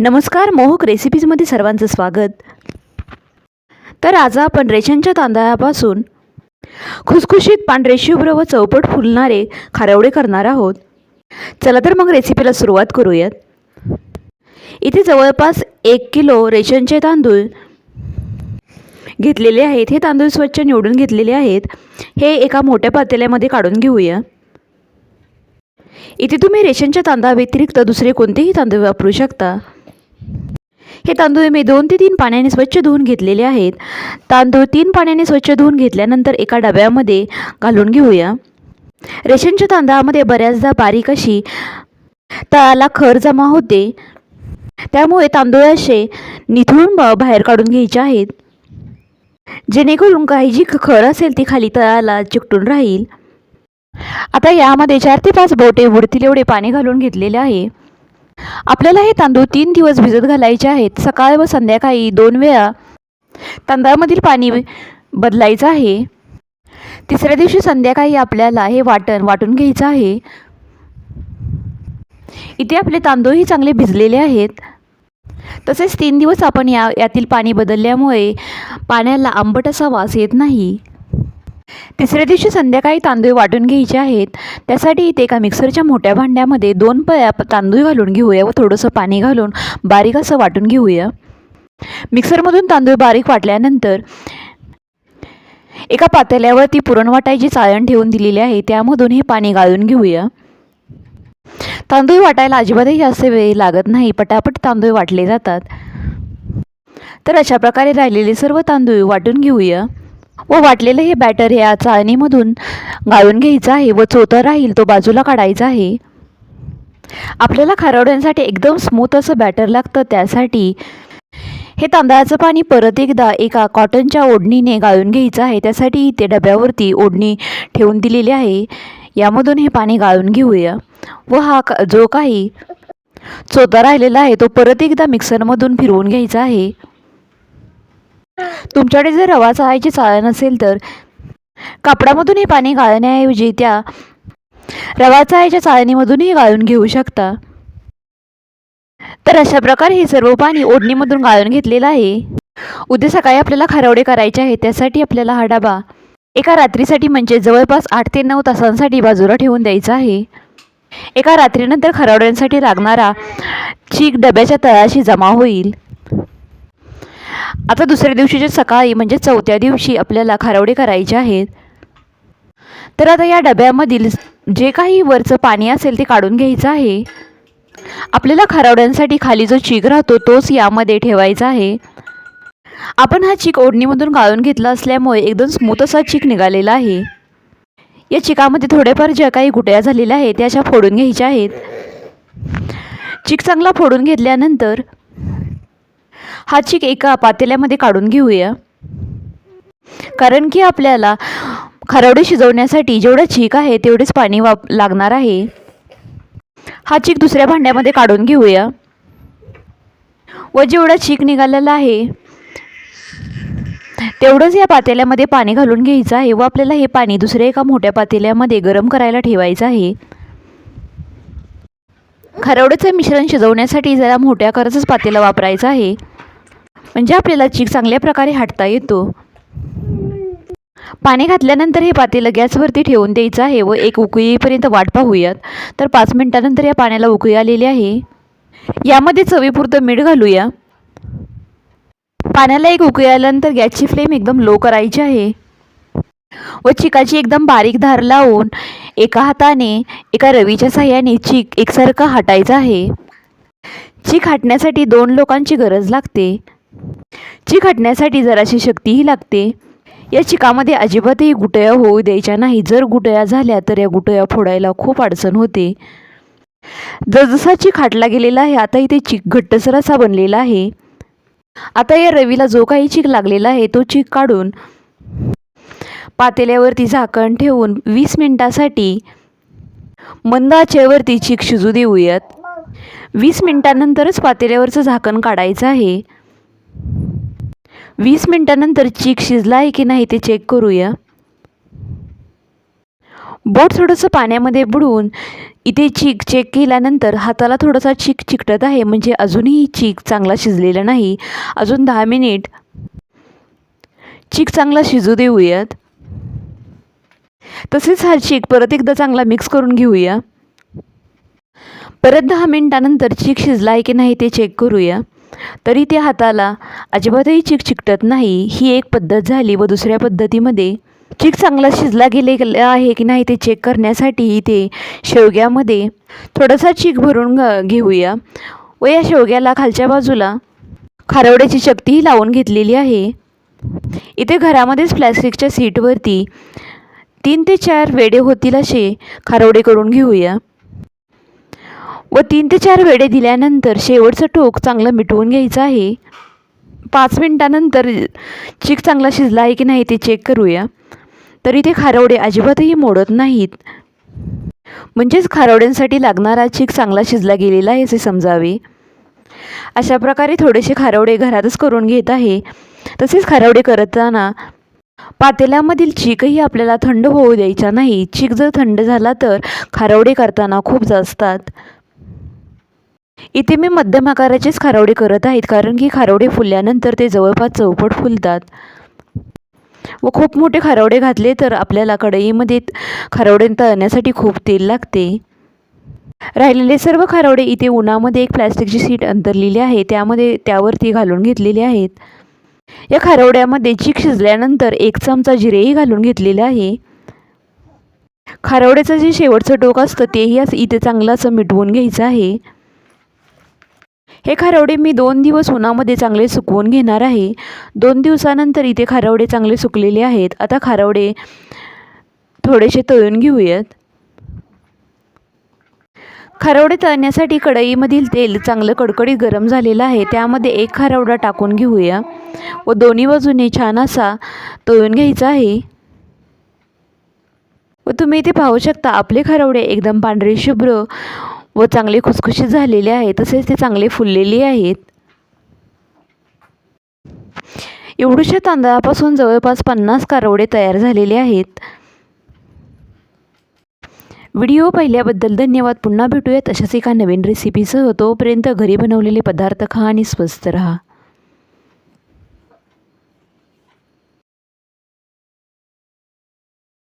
नमस्कार मोहक रेसिपीजमध्ये सर्वांचं स्वागत. तर आज आपण रेशनच्या तांदळापासून खुसखुशीत पांढरे शुभ्र व चौपट फुलणारे खारवडे करणार आहोत. चला तर मग रेसिपीला सुरुवात करूयात. इथे जवळपास एक किलो रेशनचे तांदूळ घेतलेले आहेत. हे तांदूळ स्वच्छ निवडून घेतलेले आहेत. हे एका मोठ्या पातेल्यामध्ये काढून घेऊया. इथे तुम्ही रेशनच्या तांदळाव्यतिरिक्त दुसरे कोणतेही तांदूळ वापरू शकता. हे तांदूळ मी दोन ते तीन पाण्याने स्वच्छ धुवून घेतलेले आहेत. तांदूळ तीन पाण्याने स्वच्छ धुवून घेतल्यानंतर एका डब्यामध्ये घालून घेऊया. रेशनच्या तांदळामध्ये बऱ्याचदा बारीक अशी तळाला खर जमा होते. त्यामुळे तांदूळ असे निथळून बाहेर काढून घ्यायचे आहेत. जेणेकरून काही जी खर असेल ती खाली तळाला चिकटून राहील. आता यामध्ये चार ते पाच बोटे उडतील एवढे पाणी घालून घेतलेले आहे. आपल्याला हे तांदूळ तीन दिवस भिजत घालायचे आहेत. सकाळ व संध्याकाळी दोन वेळा तांदळामधील पाणी बदलायचं आहे. तिसऱ्या दिवशी संध्याकाळी आपल्याला हे वाटण वाटून घ्यायचं आहे. इथे आपले तांदूळही चांगले भिजलेले आहेत. तसेच तीन दिवस आपण या यातील पाणी बदलल्यामुळे पाण्याला आंबट असा वास येत नाही. तिसऱ्या दिवशी संध्याकाळी तांदूळ वाटून घ्यायचे आहेत. त्यासाठी इथे एका मिक्सरच्या मोठ्या भांड्यामध्ये दोन पळ्या तांदूळ घालून घेऊया व थोडंसं पाणी घालून बारीक असं वाटून घेऊया. मिक्सरमधून तांदूळ बारीक वाटल्यानंतर एका पातेल्यावरती पुरण वाटायची चाळण ठेवून दिलेली आहे. त्यामधून हे पाणी गाळून घेऊया. तांदूळ वाटायला अजिबातही जास्त वेळ लागत नाही. पटापट तांदूळ वाटले जातात. तर अशा प्रकारे राहिलेले सर्व तांदूळ वाटून घेऊया. व वाटलेलं हे बॅटर ह्या चाळणीमधून गाळून घ्यायचं आहे व चोथा राहील तो बाजूला काढायचा आहे. आपल्याला खारवण्यासाठी एकदम स्मूथ असं बॅटर लागतं त्यासाठी हे तांदळाचं पाणी परत एकदा एका कॉटनच्या ओढणीने गाळून घ्यायचं आहे. त्यासाठी इथे डब्यावरती ओढणी ठेवून दिलेली आहे. यामधून हे पाणी गाळून घेऊया. व हा जो काही चोथा राहिलेला आहे तो परत एकदा मिक्सरमधून फिरवून घ्यायचा आहे. तुमच्याकडे जर रवा चाळायची चाळण असेल तर कापडामधून हे पाणी गाळण्याऐवजी त्या रवा चाळायच्या चाळणीमधूनही गाळून घेऊ शकता. तर अशा प्रकारे हे सर्व पाणी ओढणीमधून गाळून घेतलेलं आहे. उद्या सकाळी आपल्याला खारवडे करायचे आहे. त्यासाठी आपल्याला हा डबा एका रात्रीसाठी म्हणजे जवळपास आठ ते नऊ तासांसाठी बाजूला ठेवून द्यायचा आहे. एका रात्रीनंतर खरावड्यांसाठी लागणारा चीक डब्याच्या तळाशी जमा होईल. आता दुसऱ्या दिवशीच्या सकाळी म्हणजे चौथ्या दिवशी आपल्याला खारवडे करायचे आहेत. तर आता या डब्यामधील जे काही वरचं पाणी असेल ते काढून घ्यायचं आहे. आपल्याला खारवड्यांसाठी खाली जो चीक राहतो तोच यामध्ये ठेवायचा आहे. आपण हा चीक ओढणीमधून गाळून घेतला असल्यामुळे एकदम स्मूथ असा चीक निघालेला आहे. या चिकामध्ये थोडेफार ज्या काही गुटया झालेल्या आहेत त्या अशा फोडून घ्यायच्या आहेत. चीक चांगला फोडून घेतल्यानंतर हा चीक एका पातेल्यामध्ये काढून घेऊया. कारण की आपल्याला खारवडे शिजवण्यासाठी जेवढं चीक आहे तेवढेच पाणी वाप लागणार आहे. हा चीक दुसऱ्या भांड्यामध्ये काढून घेऊया. व जेवढा चीक निघालेला आहे तेवढंच या पातेल्यामध्ये पाणी घालून घ्यायचं आहे व आपल्याला हे पाणी दुसऱ्या एका मोठ्या पातेल्यामध्ये गरम करायला ठेवायचं आहे. खरवड्याचं मिश्रण शिजवण्यासाठी जरा मोठ्या करचंच पातेला वापरायचं आहे. म्हणजे आपल्याला चीक चांगल्या प्रकारे हाटता येतो. पाणी घातल्यानंतर हे पातेलं गॅसवरती ठेवून द्यायचं आहे व एक उकळी येईपर्यंत वाट पाहूयात. तर पाच मिनटानंतर या पाण्याला उकळी आलेली आहे. यामध्ये चवीपुरतं मीठ घालूया. पाण्याला एक उकळी आल्यानंतर गॅसची फ्लेम एकदम लो करायची आहे. व चिकाची एकदम बारीक धार लावून एका हाताने एका रवीच्या साह्याने चीक एकसारखं हाटायचं आहे. चीक हाटण्यासाठी दोन लोकांची गरज लागते. चीक हाटण्यासाठी जराशी शक्तीही लागते. या चिकामध्ये अजिबातही गुटया होऊ द्यायच्या नाही. जर गुटया झाल्या तर या गुटया फोडायला खूप अडचण होते. जसजसा चिक खाटला गेलेला आहे आता इथे चीक घट्टसर असा बनलेला आहे. आता या रवीला जो काही चिक लागलेला आहे तो चिक काढून पातेल्यावरती झाकण ठेवून वीस मिनटासाठी मंद आचेवरती शिजू देऊयात. वीस मिनटानंतरच पातेल्यावरचं झाकण काढायचं आहे. वीस मिनटानंतर चीक शिजला आहे की नाही ते चेक करूया. बोट थोडंसं पाण्यामध्ये बुडवून इथे चीक चेक केल्यानंतर हाताला थोडासा चीक चिकटत आहे. म्हणजे अजूनही चीक चांगला शिजलेला नाही. अजून दहा मिनिट. चीक चांगला शिजू देऊयात. तसेच हा चीक परत एकदा चांगला मिक्स करून घेऊया. परत दहा मिनटानंतर चीक शिजला आहे की नाही ते चेक करूया. तरी ते हाताला अजिबातही चीक चिकटत नाही. ही एक पद्धत झाली व दुसऱ्या पद्धतीमध्ये चीक चांगला शिजला गेले आहे की नाही ते चेक करण्यासाठी इथे शेवग्यामध्ये थोडासा चीक भरून घ- घेऊया व या शेवग्याला खालच्या बाजूला खारवड्याची शक्तीही लावून घेतलेली आहे. इथे घरामध्येच प्लॅस्टिकच्या सीटवरती तीन ते चार वेडे होतील असे खारवडे करून घेऊया. व तीन ते चार वेळे दिल्यानंतर शेवटचं टोक चांगलं मिटवून घ्यायचं आहे. पाच मिनटानंतर चीक चांगला शिजला आहे की नाही ते चेक करूया. तरी ते खारवडे अजिबातही मोडत नाहीत. म्हणजेच खारवड्यांसाठी लागणारा चीक चांगला शिजला गेलेला आहे असे समजावे. अशा प्रकारे थोडेसे खारवडे घरातच करून घेत आहे. तसेच खारवडे करताना पातेल्यामधील चीकही आपल्याला थंड होऊ द्यायचा नाही. चीक जर थंड झाला तर खारवडे करताना खूप जास्तात इथे मी मध्यम आकाराचेच खारवडे करत आहेत कारण की खारवडे फुलल्यानंतर ते जवळपास चौपट फुलतात. व खूप मोठे खारवडे घातले तर आपल्याला कढईमध्ये खारवडे तळण्यासाठी खूप तेल लागते. राहिलेले सर्व खारवडे इथे उन्हामध्ये एक प्लॅस्टिकची सीट अंतरलेली आहे त्यामध्ये त्यावरती घालून घेतलेली आहेत. या खारवड्यामध्ये चीक शिजल्यानंतर एक चमचा जिरेही घालून घेतलेले आहे. खारवड्याचं जे शेवटचं टोक असतं तेही असं इथे चांगलं असं मिटवून घ्यायचं आहे. हे खारवडे मी दोन दिवस उन्हामध्ये चांगले सुकवून घेणार आहे. दोन दिवसानंतर इथे खारवडे चांगले सुकलेले आहेत. आता खारवडे थोडेसे तळून घेऊयात. खारवडे तळण्यासाठी कढईमधील तेल चांगलं कडकडीत गरम झालेलं आहे. त्यामध्ये एक खारवडा टाकून घेऊया. व दोन्ही बाजूने छान असा तळून घ्यायचा आहे. व तुम्ही इथे पाहू शकता आपले खारवडे एकदम पांढरे शुभ्र व चांगले खुसखुशीत झालेले आहे तसेच ते चांगले फुललेले आहेत. एवढ्याशा तांदळापासून जवळपास पन्नास कारवडे तयार झालेले आहेत. व्हिडिओ पाहिल्याबद्दल धन्यवाद. पुन्हा भेटूयात अशाच एका नवीन रेसिपीसह तोपर्यंत घरी बनवलेले पदार्थ खा आणि स्वस्त रहा.